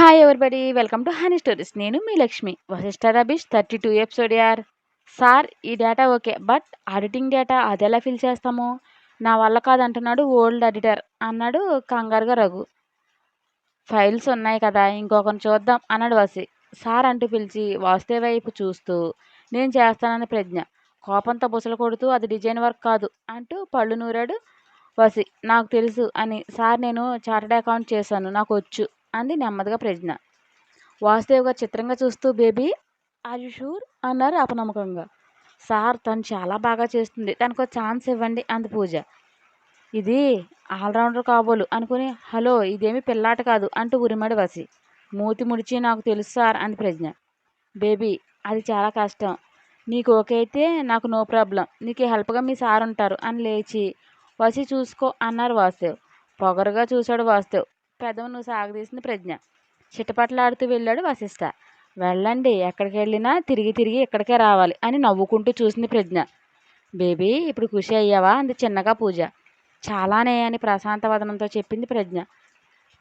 Hi everybody welcome to honey stories నేను మీ లక్ష్మి. వశిష్ఠ రబీష్ థర్టీ టూ ఎపిసోడ్ యార్ సార్ ఈ data okay but auditing data అది ఎలా ఫిల్ చేస్తాము? నా వల్ల కాదంటున్నాడు ఓల్డ్ ఎడిటర్ అన్నాడు కంగారుగా రఘు. ఫైల్స్ ఉన్నాయి కదా ఇంకొకరిని చూద్దాం అన్నాడు వసి. సార్ అంటూ పిలిచి వాస్తే వైపు చూస్తూ నేను చేస్తానని ప్రజ్ఞ. కోపంతో బుసలు కొడుతూ అది డిజైన్ వర్క్ కాదు అంటూ పళ్ళు నూరాడు వసి. నాకు తెలుసు అని. సార్ నేను చార్టెడ్ అకౌంట్ చేశాను నాకు వచ్చు. అంది నెమ్మదిగా ప్రజ్ఞ. వాసుదేవ్ గారు చిత్రంగా చూస్తూ బేబీ ఆర్ యూ షూర్ అన్నారు అపనమ్మకంగా. సార్ తను చాలా బాగా చేస్తుంది. తనకు ఛాన్స్ ఇవ్వండి అంది పూజ. ఇది ఆల్రౌండర్ కాబోలు అనుకుని హలో ఇదేమి పిల్లాట కాదు అంటూ ఉరిమాడు వసి. మూతి ముడిచి నాకు తెలుసు సార్ అంది ప్రజ్ఞ. బేబీ అది చాలా కష్టం. నీకు ఓకే అయితే నాకు నో ప్రాబ్లం. నీకు హెల్ప్గా మీ సార్ ఉంటారు అని లేచి వసి చూసుకో అన్నారు వాసుదేవ్. పొగరుగా చూశాడు వాసుదేవ్. పెదవును నువ్వు సాగదీసింది ప్రజ్ఞ. చిటపట్లాడుతూ వెళ్ళాడు వశిష్ఠ వెళ్ళండి ఎక్కడికి వెళ్ళినా తిరిగి తిరిగి ఇక్కడికే రావాలి అని నవ్వుకుంటూ చూసింది ప్రజ్ఞ. బేబీ ఇప్పుడు ఖుషి అయ్యావా? అంది చిన్నగా పూజ. చాలానే అని ప్రశాంత వదనంతో చెప్పింది ప్రజ్ఞ.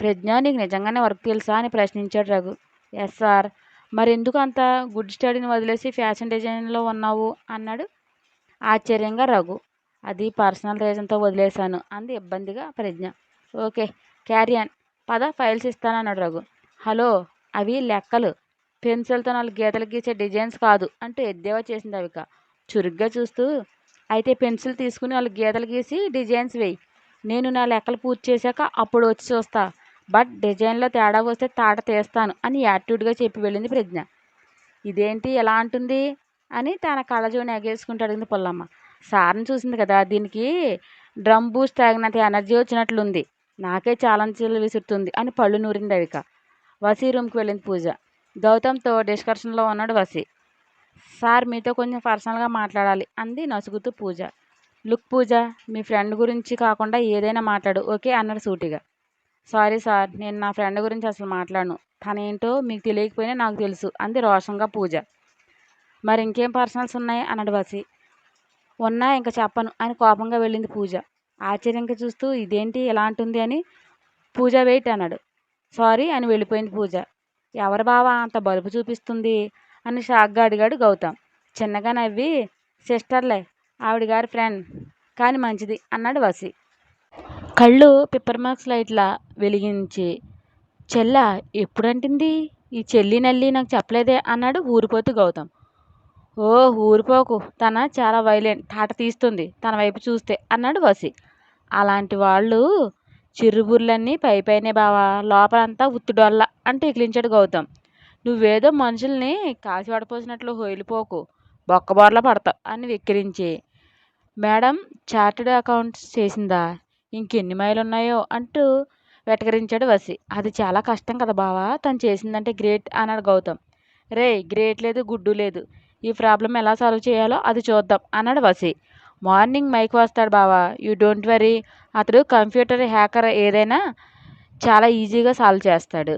ప్రజ్ఞ నీకు నిజంగానే వర్క్ తెలుసా? అని ప్రశ్నించాడు రఘు. ఎస్ సార్ మరి ఎందుకు అంత గుడ్ స్టడీని వదిలేసి ఫ్యాషన్ డిజైన్లో ఉన్నావు? అన్నాడు ఆశ్చర్యంగా రఘు. అది పర్సనల్ రీజన్తో వదిలేశాను అంది ఇబ్బందిగా ప్రజ్ఞ. ఓకే క్యారియన్ పద ఫైల్స్ ఇస్తానన్నాడు రఘు. హలో అవి లెక్కలు. పెన్సిల్తో నాలుగు గీతలు గీసే డిజైన్స్ కాదు అంటూ ఎద్దేవా చేసింది అవిక. చురుగ్గా చూస్తూ అయితే పెన్సిల్ తీసుకుని నాలుగు గీతలు గీసి డిజైన్స్ వేయి. నేను నా లెక్కలు పూర్తి చేశాక అప్పుడు వచ్చి చూస్తా. బట్ డిజైన్లో తేడా వస్తే తాట తీస్తాను అని యాటిట్యూడ్గా చెప్పి వెళ్ళింది ప్రజ్ఞ. ఇదేంటి ఎలా అంటుంది? అని తన కళ్ళజోని ఎగేసుకుంటూ అడిగింది పుల్లమ్మ. సార్ని చూసింది కదా దీనికి డ్రమ్ బూస్ట్ తాగినంత ఎనర్జీ వచ్చినట్లుంది. నాకే చాలంచీలు విసురుతుంది అని పళ్ళు నూరింది అవిక వసీ రూమ్కి వెళ్ళింది పూజ. గౌతమ్తో డిస్కషన్లో ఉన్నాడు వసీ. సార్ మీతో కొంచెం పర్సనల్గా మాట్లాడాలి అంది నసుగుతూ పూజ. లుక్ పూజ మీ ఫ్రెండ్ గురించి కాకుండా ఏదైనా మాట్లాడు ఓకే? అన్నాడు సూటిగా. సారీ సార్ నేను నా ఫ్రెండ్ గురించి అసలు మాట్లాడను. తనేంటో మీకు తెలియకపోయినా నాకు తెలుసు అంది రోషంగా పూజ. మరి ఇంకేం పర్సనల్స్ ఉన్నాయి? అన్నాడు వసి. ఉన్నా ఇంకా చెప్పను అని కోపంగా వెళ్ళింది పూజ. ఆశ్చర్యంగా చూస్తూ ఇదేంటి ఎలా అంటుంది అని పూజ వెయిట్ అన్నాడు. సారీ అని వెళ్ళిపోయింది పూజ. ఎవరు బావా అంత బలుపు చూపిస్తుంది? అని షాక్గా అడిగాడు గౌతమ్. చిన్నగా నవ్వి సిస్టర్లే ఆవిడ గారి ఫ్రెండ్ కానీ మంచిది అన్నాడు వసి కళ్ళు పిప్పర్ మార్క్స్ లైట్లా వెలిగించి చెల్ల ఎప్పుడంటింది? ఈ చెల్లి నల్లి నాకు చెప్పలేదే అన్నాడు ఊరిపోతూ గౌతమ్. ఓ ఊరిపోకు తన చాలా వైలెంట్ తాట తీస్తుంది తన వైపు చూస్తే అన్నాడు వసి అలాంటి వాళ్ళు చిరుబుర్లన్నీ పై పైనే బావా లోపలంతా ఉత్తుడొల్ల అంటూ ఎకిలించాడు గౌతమ్. నువ్వేదో మనుషుల్ని కాసి పడపోసినట్లు హోయిలిపోకు బొక్కబోర్ల పడతావు అని వెక్కిరించి మేడం చార్టెడ్ అకౌంట్స్ చేసిందా? ఇంకెన్ని మైలు ఉన్నాయో అంటూ వెటకరించాడు వసి. అది చాలా కష్టం కదా బావా తను చేసిందంటే గ్రేట్ అన్నాడు గౌతమ్. రే గ్రేట్ లేదు గుడ్డు లేదు. ఈ ప్రాబ్లం ఎలా సాల్వ్ చేయాలో అది చూద్దాం అన్నాడు వసి. మార్నింగ్ మైక్ వస్తాడు బావా. You don't worry. అతడు కంప్యూటర్ హ్యాకర్ ఏదైనా చాలా ఈజీగా సాల్వ్ చేస్తాడు.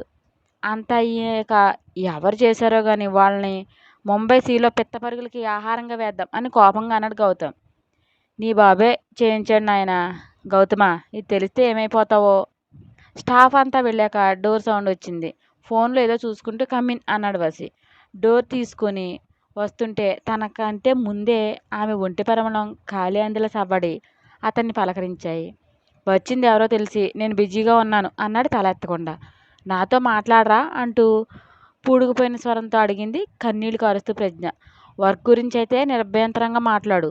అంత అయ్యాక ఎవరు చేశారో కానీ వాళ్ళని ముంబై సీలో పిత్త పరుగులకి ఆహారంగా వేద్దాం అని కోపంగా అన్నాడు గౌతమ్. నీ బాబే చేయించాడు నాయన. గౌతమ ఇది తెలిస్తే ఏమైపోతావో? స్టాఫ్ అంతా వెళ్ళాక డోర్ సౌండ్ వచ్చింది. ఫోన్లో ఏదో చూసుకుంటూ కమ్మిన్ అన్నాడు వసి. డోర్ తీసుకొని వస్తుంటే తనకంటే ముందే ఆమె ఒంటి పరమణం ఖాళీ అందుల సవ్వడి అతన్ని పలకరించాయి. వచ్చింది ఎవరో తెలిసి నేను బిజీగా ఉన్నాను అన్నాడు తలెత్తకుండా నాతో మాట్లాడరా అంటూ పూడుకుపోయిన స్వరంతో అడిగింది కన్నీళ్ళు కారుస్తూ ప్రజ్ఞ. వర్క్ గురించి అయితే నిర్భయంతరంగా మాట్లాడు.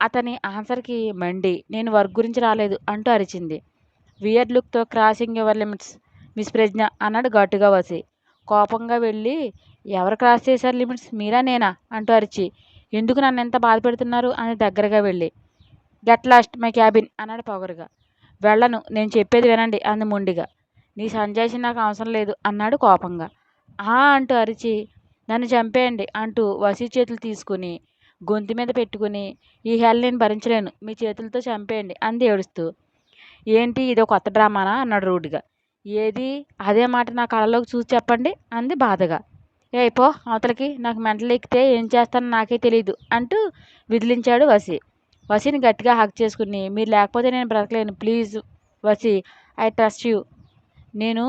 అతని ఆన్సర్కి మండి నేను వర్క్ గురించి రాలేదు అంటూ అరిచింది. వియర్ లుక్తో crossing your limits miss Pragna అన్నాడు ఘాటుగా వసి. కోపంగా వెళ్ళి ఎవరు క్రాస్ చేశారు లిమిట్స్? మీరా నేనా? అంటూ అరిచి ఎందుకు నన్ను ఎంత బాధ పెడుతున్నారు? అని దగ్గరగా వెళ్ళి గెట్ లాస్ట్ మై క్యాబిన్ అన్నాడు పొగరుగా. వెళ్ళను నేను చెప్పేది వినండి అంది మొండిగా. నీ సంజాయిషి నాకు అవసరం లేదు అన్నాడు కోపంగా. ఆ అంటూ అరిచి నన్ను చంపేయండి అంటూ వసీ చేతులు తీసుకుని గొంతు మీద పెట్టుకుని ఈ హెల్ నేను భరించలేను మీ చేతులతో చంపేయండి అంది ఏడుస్తూ. ఏంటి ఇదో కొత్త డ్రామానా? అన్నాడు రూడ్గా. ఏది? అదే మాట నా కళ్ళలోకి చూసి చెప్పండి అంది బాధగా. ఏ పో అవతలకి నాకు మెంటలు ఎక్కితే ఏం చేస్తానో నాకే తెలియదు అంటూ విదిలించాడు వసి వసిని గట్టిగా హక్ చేసుకుని మీరు లేకపోతే నేను బ్రతకలేను please Vasi I trust you. నేను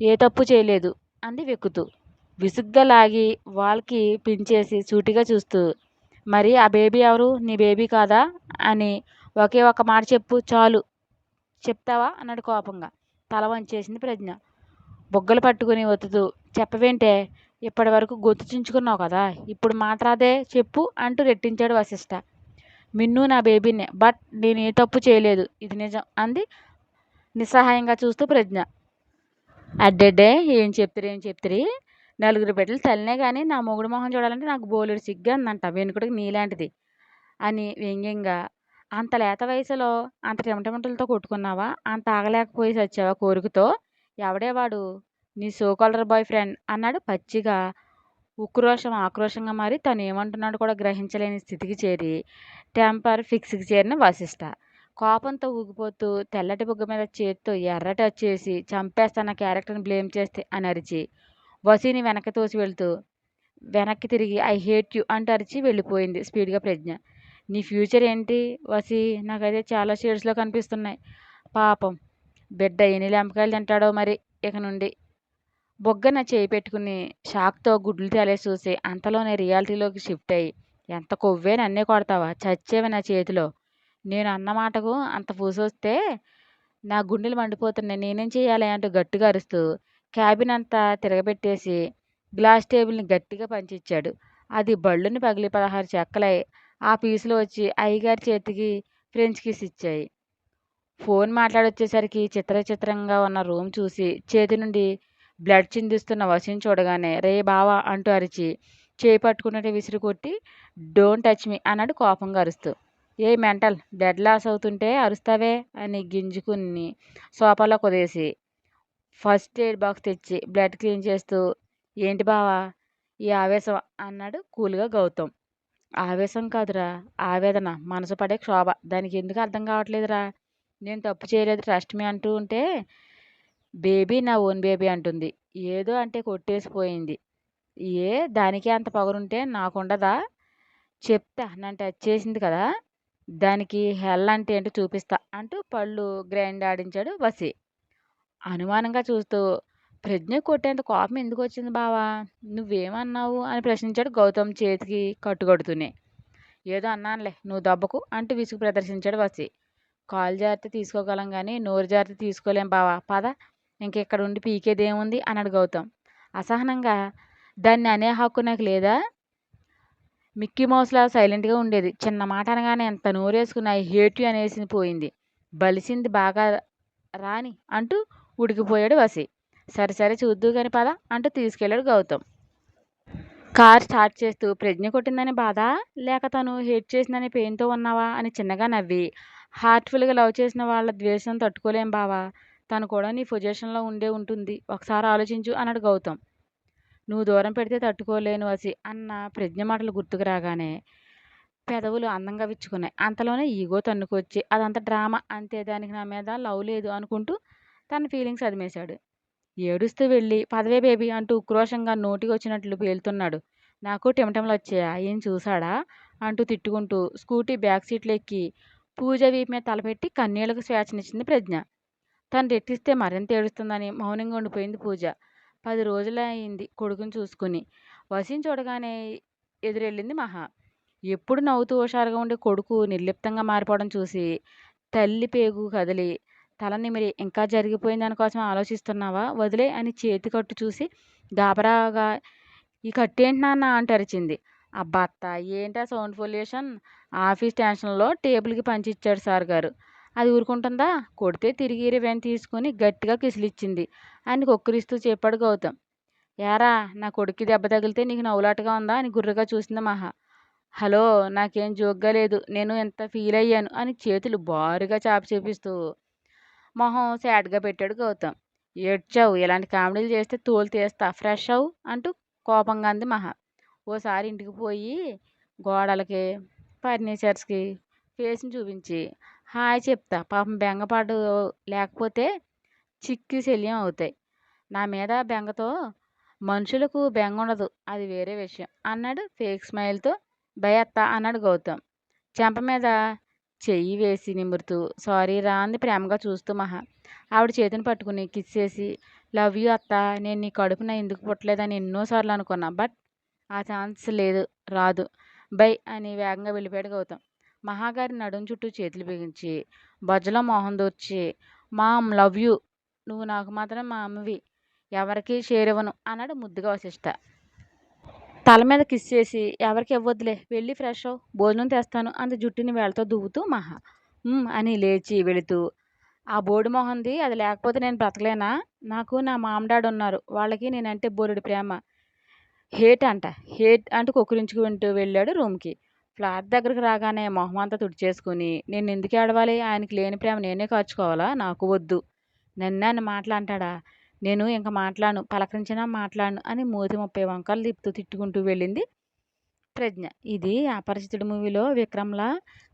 ఏ తప్పు చేయలేదు అంది వెక్కుతూ. విసుగ్గా లాగి వాళ్ళకి పించేసి సూటిగా చూస్తూ మరి ఆ బేబీ ఎవరు? నీ బేబీ కాదా? అని ఒకే ఒక మాట చెప్పు చాలు. చెప్తావా? అన్నాడు కోపంగా. తల వంచేసింది ప్రజ్ఞ. బుగ్గలు పట్టుకుని ఒత్తుతూ చెప్పవేంటే ఇప్పటి వరకు గొంతు చించుకున్నావు కదా ఇప్పుడు మాట రాదే చెప్పు అంటూ రెట్టించాడు వశిష్ట. మిన్ను నా బేబీనే బట్ నేను ఏ తప్పు చేయలేదు ఇది నిజం అంది నిస్సహాయంగా చూస్తూ ప్రజ్ఞ. అడ్డెడ్డే ఏం చెప్తారు ఏం చెప్తారు? నలుగురు బిడ్డలు తల్లినే కానీ నా మొగుడు మొహం చూడాలంటే నాకు బోలుడు సిగ్గు అందంట వెనుకడికి నీలాంటిది అని వ్యంగ్యంగా అంత లేత వయసులో అంత టెమటెమటలతో కొట్టుకున్నావా? అంత ఆగలేకపోయి వచ్చావా కోరికతో? ఎవడేవాడు నీ సోకాలర్ బాయ్ ఫ్రెండ్ అన్నాడు పచ్చిగా. ఉక్రోషం ఆక్రోషంగా మారి తను ఏమంటున్నాడు కూడా గ్రహించలేని స్థితికి చేరి టెంపర్ ఫిక్స్కి చేరిన వశిష్ట. కోపంతో ఊగిపోతూ తెల్లటి బుగ్గ మీద చేత్తో ఎర్రటి వచ్చేసి చంపేస్తాన క్యారెక్టర్ని బ్లేమ్ చేస్తే అని అరిచి వసీని వెనక్కి తోసి వెళుతూ వెనక్కి తిరిగి ఐ హేట్ యు అంటూ అరిచి వెళ్ళిపోయింది స్పీడ్గా ప్రజ్ఞ. నీ ఫ్యూచర్ ఏంటి వసి? నాకైతే చాలా షేడ్స్లో కనిపిస్తున్నాయి. పాపం బిడ్డ ఎన్ని లెంపకాయలు తింటాడో మరి ఇక నుండి. బొగ్గన చేయి పెట్టుకుని షాక్తో గుడ్లు తేలే చూసి అంతలోనే రియాలిటీలోకి షిఫ్ట్ అయ్యి ఎంత కొవ్వే నన్నే కొడతావా? చచ్చేవి నా చేతిలో. నేను అన్న మాటకు అంత పూసొస్తే నా గుండెలు మండిపోతున్నాయి. నేనేం చేయాలి? అంటూ గట్టిగా అరుస్తూ క్యాబిన్ అంతా తిరగబెట్టేసి గ్లాస్ టేబుల్ని గట్టిగా పంచిచ్చాడు. అది బళ్ళుని పగిలి పదహారు చెక్కలై ఆ పీసులు వచ్చి అయ్యగారి చేతికి ఫ్రెంచ్ కిస్ ఇచ్చాయి ఫోన్ మాట్లాడొచ్చేసరికి చిత్ర చిత్రంగా ఉన్న రూమ్ చూసి చేతి నుండి బ్లడ్ చిందిస్తున్న వసిని చూడగానే రే బావా అంటూ అరిచి చేయి పట్టుకున్నట్టు విసిరి కొట్టి డోంట్ టచ్ మీ అన్నాడు కోపంగా అరుస్తూ. ఏ మెంటల్ బ్లడ్ లాస్ అవుతుంటే అరుస్తావే అని గింజుకుని సోఫాలో కుదేసి ఫస్ట్ ఎయిడ్ బాక్స్ తెచ్చి బ్లడ్ క్లీన్ చేస్తూ ఏంటి బావా ఈ ఆవేశం అన్నాడు కూల్గా గౌతమ్. ఆవేశం కాదురా. ఆవేదన మనసు పడే క్షోభ. దానికి ఎందుకు అర్థం కావట్లేదురా? నేను తప్పు చేయలేదు ట్రస్ట్ మీ అంటూ ఉంటే బేబీ నా ఓన్ బేబీ అంటుంది. ఏదో అంటే కొట్టేసిపోయింది. ఏ దానికే అంత పగరుంటే నాకుండదా? చెప్తా. నన్ను టచ్ చేసింది కదా? దానికి హెల్ అంటే ఏంటో చూపిస్తా అంటూ పళ్ళు గ్రైండ్ ఆడించాడు వసి. అనుమానంగా చూస్తూ ప్రజ్ఞ కొట్టేంత కోపం ఎందుకు వచ్చింది బావా? నువ్వేమన్నావు? అని ప్రశ్నించాడు గౌతమ్ చేతికి కట్టుకడుతూనే. ఏదో అన్నానులే నువ్వు దెబ్బకు అంటూ విసుగు ప్రదర్శించాడు వసి కాలు జాగ్రత్త తీసుకోగలం కానీ నోరు జాగ్రత్త తీసుకోలేం బావా. పద ఇంకెక్కడ ఉండి పీకేదేముంది అన్నాడు గౌతమ్. అసహనంగా దాన్ని అనే హక్కు నాకు లేదా? మిక్కీ మౌస్లా సైలెంట్గా ఉండేది. చిన్న మాట అనగానే ఎంత నోరేసుకుని ఐ హేట్ యు అనేసి పోయింది. బలిసింది బాగా రాని అంటూ ఉడికిపోయాడు వసి సరే సరే చూద్దు కానీ పద అంటూ తీసుకెళ్ళాడు గౌతమ్. కార్ స్టార్ట్ చేస్తూ ప్రజ్ఞ కొట్టిందని బాధ? లేక తను హేట్ చేసిందని పెయిన్తో ఉన్నావా? అని చిన్నగా నవ్వి. హార్ట్ఫుల్గా లవ్ చేసిన వాళ్ళ ద్వేషం తట్టుకోలేం బావా. తను కూడా నీ పొజిషన్లో ఉండే ఉంటుంది. ఒకసారి ఆలోచించు అన్నాడు గౌతమ్. నువ్వు దూరం పెడితే తట్టుకోలేను వసి అన్న ప్రజ్ఞ మాటలు గుర్తుకు రాగానే పెదవులు అందంగా విచ్చుకున్నాయి. అంతలోనే ఈగో తన్నుకొచ్చి అదంతా డ్రామా. అంతే దానికి నా మీద లవ్ లేదు అనుకుంటూ తన ఫీలింగ్స్ అదిమేశాడు. ఏడుస్తూ వెళ్ళి పదవే బేబీ అంటూ ఉక్రోషంగా నోటికి వచ్చినట్లు పేలుతున్నాడు. నాకు టెమటంలు వచ్చాయా ఏం చూసాడా అంటూ తిట్టుకుంటూ స్కూటీ బ్యాక్ సీట్లు ఎక్కి పూజ వీపు మీద తలపెట్టి కన్నీళ్ళకు స్వేచ్ఛనిచ్చింది ప్రజ్ఞ. తను రెట్టిస్తే మరింత ఏడుస్తుందని మౌనంగా ఉండిపోయింది పూజ. పది రోజులు అయింది కొడుకుని చూసుకుని. వసిని చూడగానే ఎదురెళ్ళింది మహా. ఎప్పుడు నవ్వుతూ హుషారుగా ఉండే కొడుకు నిర్లిప్తంగా మారిపోవడం చూసి తల్లి పేగు కదిలి తల నిమిరి ఇంకా జరిగిపోయిన దానికోసం ఆలోచిస్తున్నావా? వదిలే అని చేతి కట్టు చూసి గాబరాగా ఈ కట్టేంటి నాన్న? అంటూ అరిచింది. అబ్బా అత్త ఏంటా సౌండ్ పొల్యూషన్? ఆఫీస్ టెన్షన్లో టేబుల్కి పంచిచ్చాడు సార్ గారు. అది ఊరుకుంటుందా? కొడితే తిరిగి రివెన్ తీసుకుని గట్టిగా కిసిలిచ్చింది. అని కొక్కిరిస్తూ చెప్పాడు గౌతమ్. యారా నా కొడుక్కి దెబ్బ తగిలితే నీకు నవ్వులాటగా ఉందా? అని గుర్రగా చూసింది మహా. హలో నాకేం జోక్గా లేదు. నేను ఎంత ఫీల్ అయ్యాను? అని చేతులు బారుగా చాప చూపిస్తూ మొహం సాడ్గా పెట్టాడు గౌతమ్. ఏడ్చావు ఇలాంటి కామెడీలు చేస్తే తోలు తీస్తా ఫ్రెష్ అవు అంటూ కోపంగా అంది మహా. ఓసారి ఇంటికి పోయి గోడలకి ఫర్నిచర్స్కి ఫేస్ని చూపించి హాయ్ చెప్తా పాపం బెంగపాటు లేకపోతే చిక్కి శల్యం అవుతాయి. నా మీద బెంగతో మనుషులకు బెంగ ఉండదు అది వేరే విషయం అన్నాడు ఫేక్ స్మైల్తో. భయత్త అన్నాడు గౌతమ్. చెంప మీద చెయ్యి వేసి నిమురుతూ సారీ రా అంది ప్రేమగా చూస్తూ మహా. ఆవిడ చేతిని పట్టుకుని కిస్ చేసి లవ్ యూ అత్త నేను నీ కడుపున ఎందుకు పుట్టలేదని ఎన్నోసార్లు అనుకున్నా బట్ ఆ ఛాన్స్ లేదు రాదు. బై అని వేగంగా వెళ్ళిపోయాడు గౌతమ్. మహాగారి నడుం చుట్టూ చేతులు బిగించి బజ్జలో మొహం దూర్చి మామ్ లవ్ యూ. నువ్వు నాకు మాత్రం మా అమ్మవి. ఎవరికి షేర్ ఇవ్వను అన్నాడు ముద్దుగా వశిష్ట. తల మీద కిస్ చేసి ఎవరికి ఇవ్వద్దులే వెళ్ళి ఫ్రెష్ అవ్వు భోజనం తెస్తాను అంత జుట్టుని వేళతో దువ్వుతూ మహా. అని లేచి వెళుతూ. ఆ బోడి మొహంది అది లేకపోతే నేను బ్రతకలేనా? నాకు నా మామడాడు ఉన్నారు వాళ్ళకి నేనంటే బోరుడు ప్రేమ. హేట్ అంట హేట్ అంటూ కొక్కురించుకుంటూ వెళ్ళాడు రూమ్కి. ఫ్లాట్ దగ్గరకు రాగానే మొహం అంతా తుడిచేసుకుని నేను ఎందుకు ఏడవాలి? ఆయనకి లేని ప్రేమ నేనే కాచుకోవాలా? నాకు వద్దు. నన్ను అని మాట్లాంటాడా నేను ఇంకా మాట్లాడను పలకరించినా మాట్లాడను అని మూతి ముప్పై వంకలు తిప్పుతూ తిట్టుకుంటూ వెళ్ళింది ప్రజ్ఞ. ఇది అపరిచితుడు మూవీలో విక్రమ్లా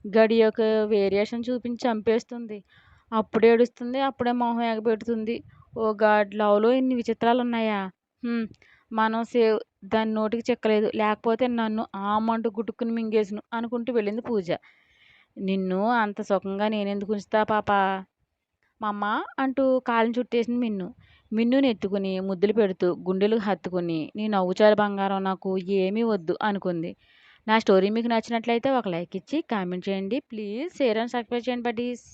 గడి యొక్క వేరియేషన్ చూపించి చంపేస్తుంది. అప్పుడే ఏడుస్తుంది అప్పుడే మొహం ఎగబెడుతుంది. ఓ గాడ్ లవ్లో ఇన్ని విచిత్రాలు ఉన్నాయా మనం సేవ్ దాని నోటికి చెక్కలేదు. లేకపోతే నన్ను ఆమంటు గుట్టుకుని మింగేసును అనుకుంటూ వెళ్ళింది పూజ. నిన్ను అంత సుఖంగా నేనెందుకు ఉంచుతా పాపా? మమ్మ అంటూ కాలం చుట్టేసింది మిన్ను. మిన్నుని ఎత్తుకుని ముద్దులు పెడుతూ గుండెలు హత్తుకుని నీ నవ్వుచారు బంగారం నాకు ఏమీ వద్దు అనుకుంది. నా స్టోరీ మీకు నచ్చినట్లయితే ఒక లైక్ ఇచ్చి కామెంట్ చేయండి. ప్లీజ్ షేర్ అండ్ సబ్స్క్రైబ్ చేయండి బడ్డీస్.